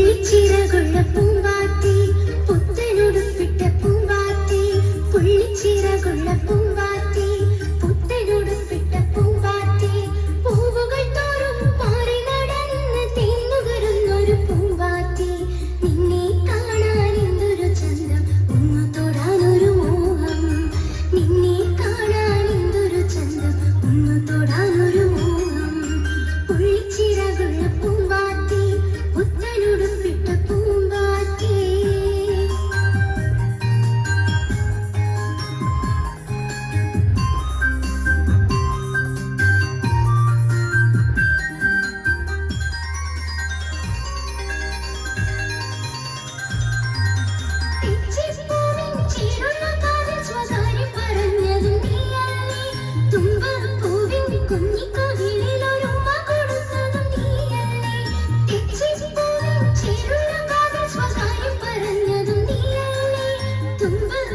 പുള്ളിച്ചിറകുള്ള പൂവാത്തി പുത്തനുടുപ്പിട്ട പൂവാത്തി പുള്ളിച്ചിറകുള്ള പൂവാത്തി 怎么办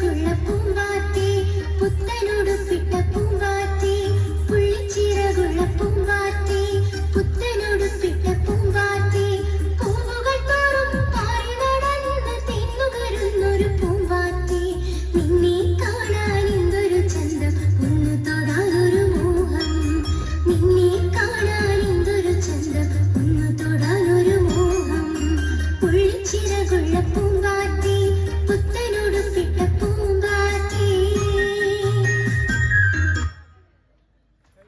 പൂക്കുള്ള പൂമ്പാത്തി